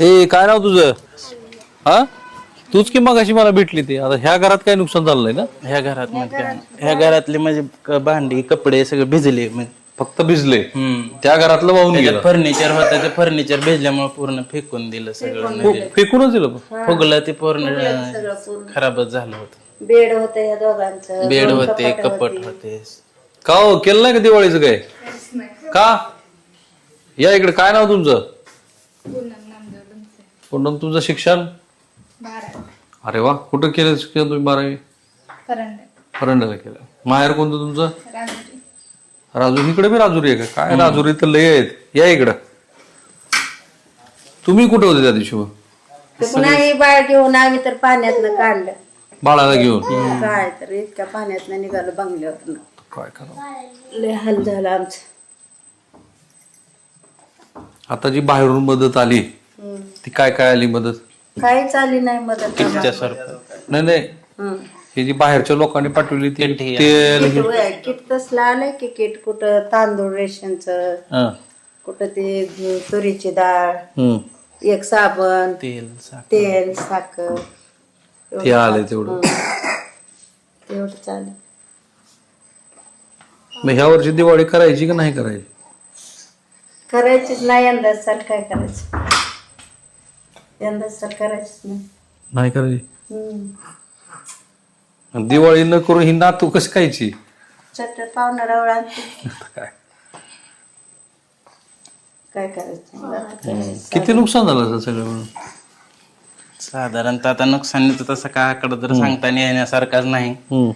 हे काय नाव तुझं? हा? तूच की मग अशी मला भेटली ती? आता ह्या घरात काय नुकसान झालंय ना? ह्या घरात म्हणजे काय? ह्या घरातले म्हणजे क- भांडी कपडे सगळे भिजले म्हणजे फक्त भिजले? हम्म. त्या घरातलं वाहून गेलं? फर्निचर होतं ते फर्निचर भिजल्यामुळे पूर्ण फेकून दिलं सगळं नदीला. फेकूनच दिलं पण. फुगलं ते पूर्ण खराबच झालं होतं. बेड होतं या दोघांचं बेड होते कपाटं. होते. का हो? केलं नाही का दिवाळीचं काय का? या इकडे काय नाव तुमचं? पूनम तुमचं शिक्षण? अरे वा कुठं केलं शिक्षण तुम्ही बारावी? फरंडाला केलं. माहेर कोणतं तुमचं? राजूर. इकडे बी राजुरी आहे का? काय राजुरी तर लय आहेत. या इकडं. तुम्ही कुठं होते त्या दिवशी मग? ते पुन्हा हे बाळ घेऊन आम्ही तर पाण्यातनं काढलं. बाळाला घेऊन? काय तर इतक्या पाण्यातनं निघालो बंगल्यावर काय करा? लय हाल झाला आमचं. आता जी बाहेरून मदत आली. ती काय काय आली मदत? काहीच आली नाही मदत किटच्या स्वरूपात नाही नाही. हम्म. हे जी बाहेरच्या लोकांनी पाठवली ती किट ही तेल किट होय, किट तसलं आलंय की किट कुठं तांदूळ रेशनचं हं, कुठं ते तुरीची डाळ हं. एक साबण तेल साखर. तेल साखर. ते आलंय तेवढं. तेवढं चालेल मग ह्या वर्षी दिवाळी करायची का नाही करायची? करायचीच नाही यंदा सर काय करायचं. यंदा सर करायचीच नाही करायची. दिवाळी न करून ही नातू कशी खायची आणते काय काय करायचं आता करायचं. किती नुकसान झालं असं सगळं मिळून? साधारणतः आता नुकसानीचं तसं काय आकडं तर सांगता येण्यासारखाच नाही हं.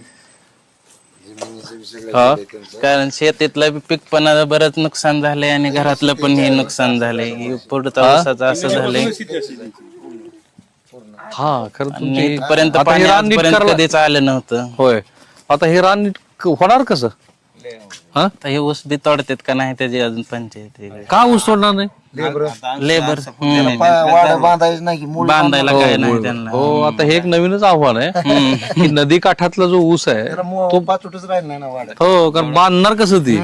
हा. कारण शेतीतलं बी पीक पण आता बरंच नुकसान झालंय आणि घरातलं पण हे नुकसान झालंय. पुढचं ऊसाचं असं झालंय. हा खरं तुमची इथपर्यंत आता हे पाणी रान नीट आजपर्यंत करायला- कधीच आलं नव्हतं. होय. आता हे रान नीट क- होणार कसं? हा? आता हे ऊस बी तोडतात का नाही त्याची अजून पंचायत आहे. का ऊस सोडणार नाही? लेबर. हम्म. बांधायचं नाही की मूळ बांधायला काय नाही त्यांना. हो आता हे एक नवीनच आव्हान आहे की नदी काठातला जो ऊस आहे तो पाचोटच राहिला ना हो कारण बांधणार कसं ती?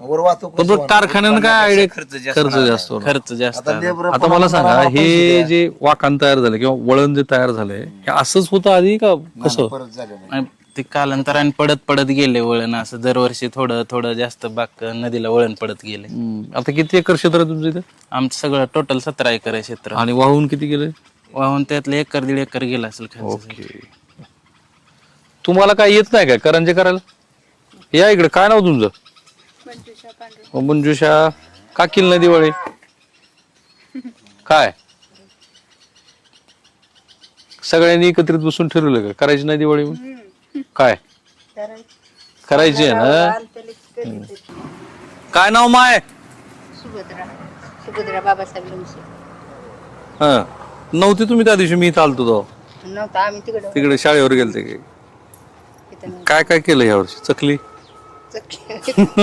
वर वाहतूक पण तो कारखान्यानं काय आयडिया खर्च जास्त होणार. खर्च जास्त. लेबर आता मला सांगा हे जे वाकान तयार झाले किंवा वळण जे तयार झालंय हे असंच होतं आधी का कसं? परत झालं नाही. आणि ते कालांतराने पडत पडत गेले वळण असं. दरवर्षी थोडं थोडं जास्त बाक नदीला वळण पडत गेले. हम्म. आता किती एकर क्षेत्र आहे तुमचं इथे? आमचं सगळं टोटल सतरा एकर आहे क्षेत्र. आणि वाहून किती गेले वाहून त्यातलं एकर दीड एकर गेला असेल ओके. तुम्हाला काय येत नाही काय करंजे करायला? या इकडे काय नाव तुमचं? ओ, मंजुषा. का केली नाही दिवाळी? काय? सगळ्यांनी एकत्रित बसून ठरवलं का? करायची नाही दिवाळी मग? काय? करायची. आहे ना? काय नाव माय? सुभद्रा. सुभद्रा बाबासाहेब हा. नव्हती तुम्ही त्या दिवशी मी. नव्हतं आम्ही तिकडं. तिकडे शाळेवर गेलते की. काय काय केलं यावर्षी चकली? नव्हतं.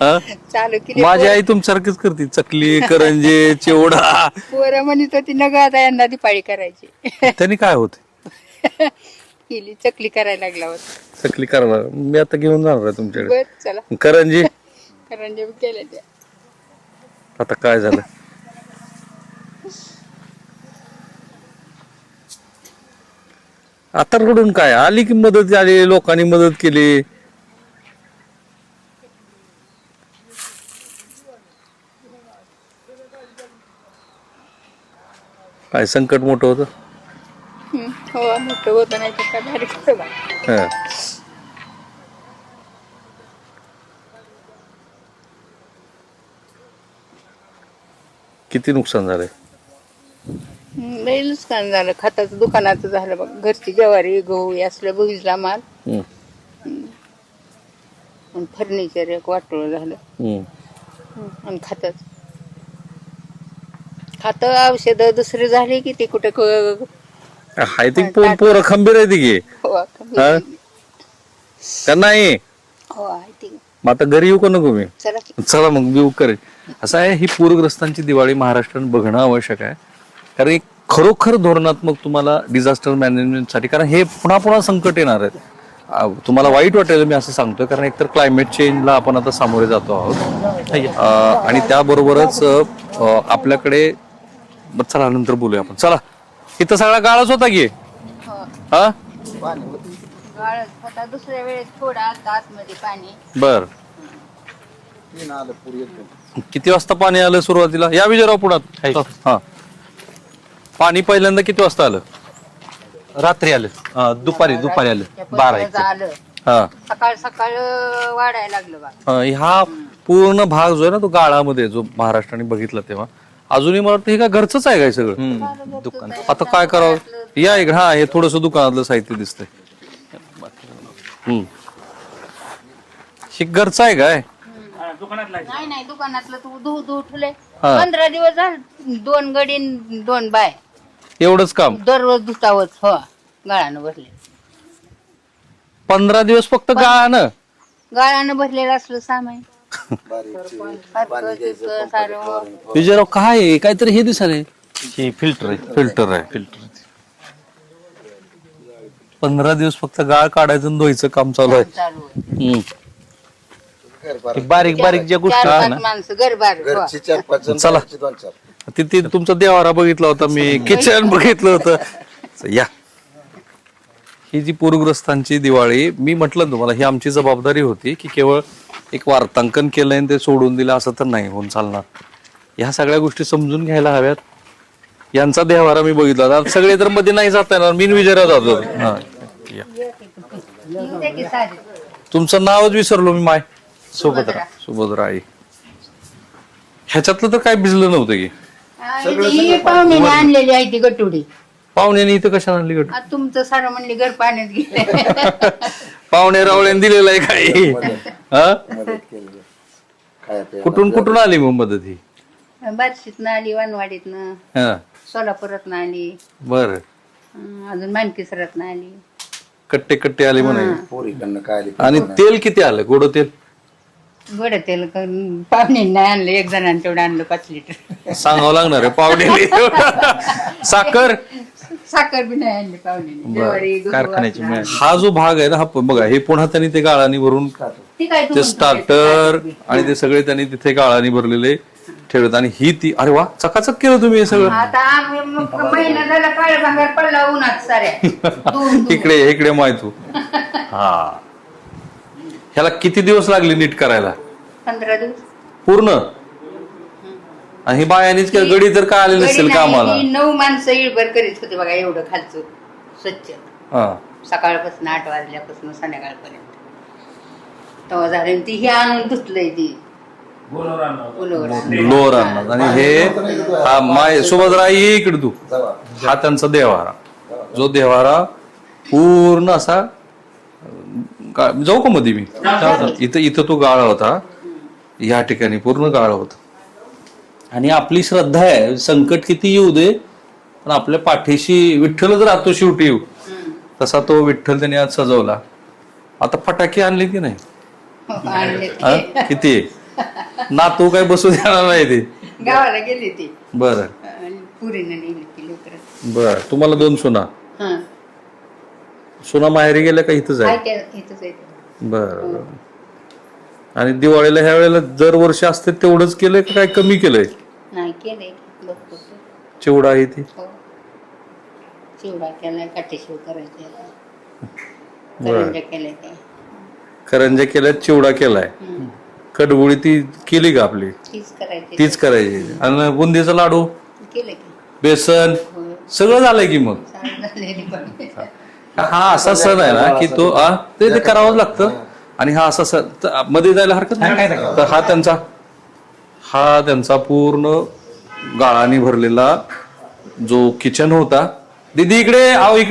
हा? चालू केली. माझी आई तुमच्यासारखीच करते. चकली करंजे चिवडा. पोरं म्हणत होती नग आता यांना दिपाळी करायची. त्यांनी काय होते? केली चकली करायला लागला होता चकली करणार. मी आता घेऊन जाणार आहे तुमच्याकडे. बर चला. करंजी. करंजे केल्या त्या. आता काय झालं? आता रडून काय? आली की मदत आली लोकांनी मदत केली. काय संकट मोठं होतं. हो मोठं होतं नाही तर काय भारी खरं बा. हा. किती नुकसान झालंय? हम्म, लई नुकसान झालं. खताचं दुकानाचं झालं बघ. घरची ज्वारी गहू हे असलं बघितला माल. आणि फर्निचर एक वाटोळ झालं. आणि खतच. खत औषध दुसरी झाली की ते कुठे क- हाय ती पोर पोरं खंबीर आहे ती की हो हा? आहे का नाही ती मग आता घरी येऊ का नको मी चला की. चला मग मी करेन असं आहे ही पूरग्रस्तांची दिवाळी महाराष्ट्रानं बघणं आवश्यक आहे कारण एक खरोखर धोरणात्मक तुम्हाला डिझास्टर मॅनेजमेंटसाठी कारण हे पुन्हा पुन्हा संकट येणार आहेत आ, तुम्हाला वाईट वाटेल मी असं सांगतोय कारण एकतर क्लायमेट चेंजला आपण आता सामोरे जातो आहोत आणि त्याबरोबरच अ, आपल्याकडे बरं चला नंतर बोलूया आपण चला इथं सगळा गाळच होता की? हा. गाळच होता दुसऱ्या वेळेस थोडा आलता आतमध्ये पाणी. बर. किती वाजता पाणी आलं सुरुवातीला? या विजयराव पुण्यात हा. पाणी पहिल्यांदा किती वाजता आलं? रात्री आलं. दुपारी दुपारी आलं. बारा एक आलं हा. सकाळ सकाळ अं, वाढायला लागलं बा. अं, हा पूर्ण भाग जो आहे ना तो गाळामध्ये जो महाराष्ट्राने बघितला तेव्हा. अजूनही मला वाटतं हे का घरचंच आहे काय सगळं? दुकान. आता काय करावं? या इकडे हा हे थोडस दुकानातलं साहित्य दिसतंय. हम्म. हे घरचं आहे काय? नाही नाही दुकानातलं तू धू धू ठुले. हा. पंधरा दिवस झाले दोन गडी न दोन बाय. एवढंच काम? दररोज धुतावच हो गाळानं भरले. पंधरा दिवस फक्त गाळानं? गाळानं भरलेलं असलं सामान. विजयराव काय आहे? काहीतरी हे दिसाले ही फिल्टर आहे फिल्टर आहे फिल्टर पंधरा दिवस फक्त गाळ काढायचं आणि धुवायचं काम चालू आहे चालू आहे. हम्म. बारीक बारीक ज्या गोष्टी चार आहेत पाच ना माणसं गरबार हो. घरची चार पाच जण चला. बाहेरची दोन चार तिथे तुमचा देवारा बघितला होता मी किचन बघितलं होतं या ही जी पूरग्रस्तांची दिवाळी मी म्हटलं ना तुम्हाला ही आमची जबाबदारी होती की केवळ एक वार्तांकन केलंय आणि ते सोडून दिलं असं तर नाही होऊन चालणार. ह्या सगळ्या गोष्टी समजून घ्यायला हव्यात. यांचा देवारा मी बघितला. सगळे तर मध्ये नाही जाता येणार. मी विजयराव जातो. हा. तुमचं नावच विसरलो मी माय. सुभद्रा. सुभद्रा. आई. ह्याच्यातलं तर काय भिजलं नव्हतं की? आणि ही पाहुण्याने आणलेली आहे ती गटुडी. पाहुण्याने इथं कशाला आणली गट तुमचं सारं म्हणले घर पाण्यात गेले पाहुणे रावळ्याने दिलेलं आहे काही. हा? मदत केली. खाया प्यायला. कुठून कुठून आली मग मदत ही? बार्शीतनं आली वानवाडीतनं. हा. सोलापुरातनं आली. बर. अं, अजून मानकिसरातनं आली. कट्टे कट्टे आले म्हणे. पोरीकडनं काय आली आणि तेल किती आलं? गोड तेल? गोड तेल करून पाहुण्यांनी नाही आणलं एक जणांनी तेवढं आणलं पाच लिटर. सांगावं लागणार आहे पाहुणे. साखर? साखर बी नाही आणली पाहुण्यांनी ज्वारी, गहू कारखान्याची हा जो भाग आहे ना हा प- बघा हे पुन्हा त्यांनी ते गाळानी भरून ती काय ते तुम्ही स्टार्टर आणि ते सगळे त्यांनी तिथे गाळानी भरलेले ठेवत आणि ही ती अरे वा चकाचक केलं तुम्ही हे सगळं. आता आम्ही मग महिना झाला काळ भांगार पडला उन्हात साऱ्या. दोन इकडे इकडे माय तू. हा. ह्याला किती दिवस लागले नीट करायला? पंधरा दिवस. पूर्ण? आणि ही बायानीच काय गडी तर काय आले नसेल गडी नाही, कामाला. ही नऊ माणसं इळभर करीत होते बघा एवढं खालचं स्वच्छ. हा. सकाळपासून आठ वाजल्यापासून संध्याकाळपर्यंत. तेव्हा झालं आणि ती ही आणून धुतलंय ती. लोअर आणणार आणि हे हा माय सुभद्रा ये इकडे तू हा त्यांचा देवारा जो देवारा पूर्ण असा जाऊ का मध्ये मी. इथं इथं तो गाळा होता. या ठिकाणी पूर्ण गाळा होता. आणि आपली श्रद्धा आहे. संकट किती येऊ दे पण आपल्या पाठीशी विठ्ठलच राहतो शेवटी. येऊ तसा तो विठ्ठल त्याने आज सजवला. आता फटाके आणले की नाही? हो, आणले हा? ते. किती? काय बसू देणार नाही ते. गावाला गेली ती. बर. आणि पुरीनं नेली ती लवकर बर. तुम्हाला दोन सुना. हा. सुना माहेरी गेल्या का आहे? त्या इथंच आहे. ते. बर. आणि दिवाळीला ह्या वेळेला दरवर्षी असते तेवढंच केलंय का काय कमी केलंय? नाही केलंय. चिवडा आहे ती? हो. चिवडा केलाय काटेशिव करायचे बरं. करंजा केल्या त्या करंजा केल्यात चिवडा केलाय. कडबुळी ती केली का आपली? तीच करायची. तीच करायची. आणि बुंदीचा लाडू? केलं की. बेसन? सगळं झालंय की मग? चालू झालेली पण हा असा सण आहे ना की तो आ, ते ते करावंच लागतं. आणि हा असा सणमध्ये जायला हरकत नाही? तर हा त्यांचा हा त्यांचा पूर्ण गाळाने भरलेला जो किचन होता. दीदी इकडे आव इकडे.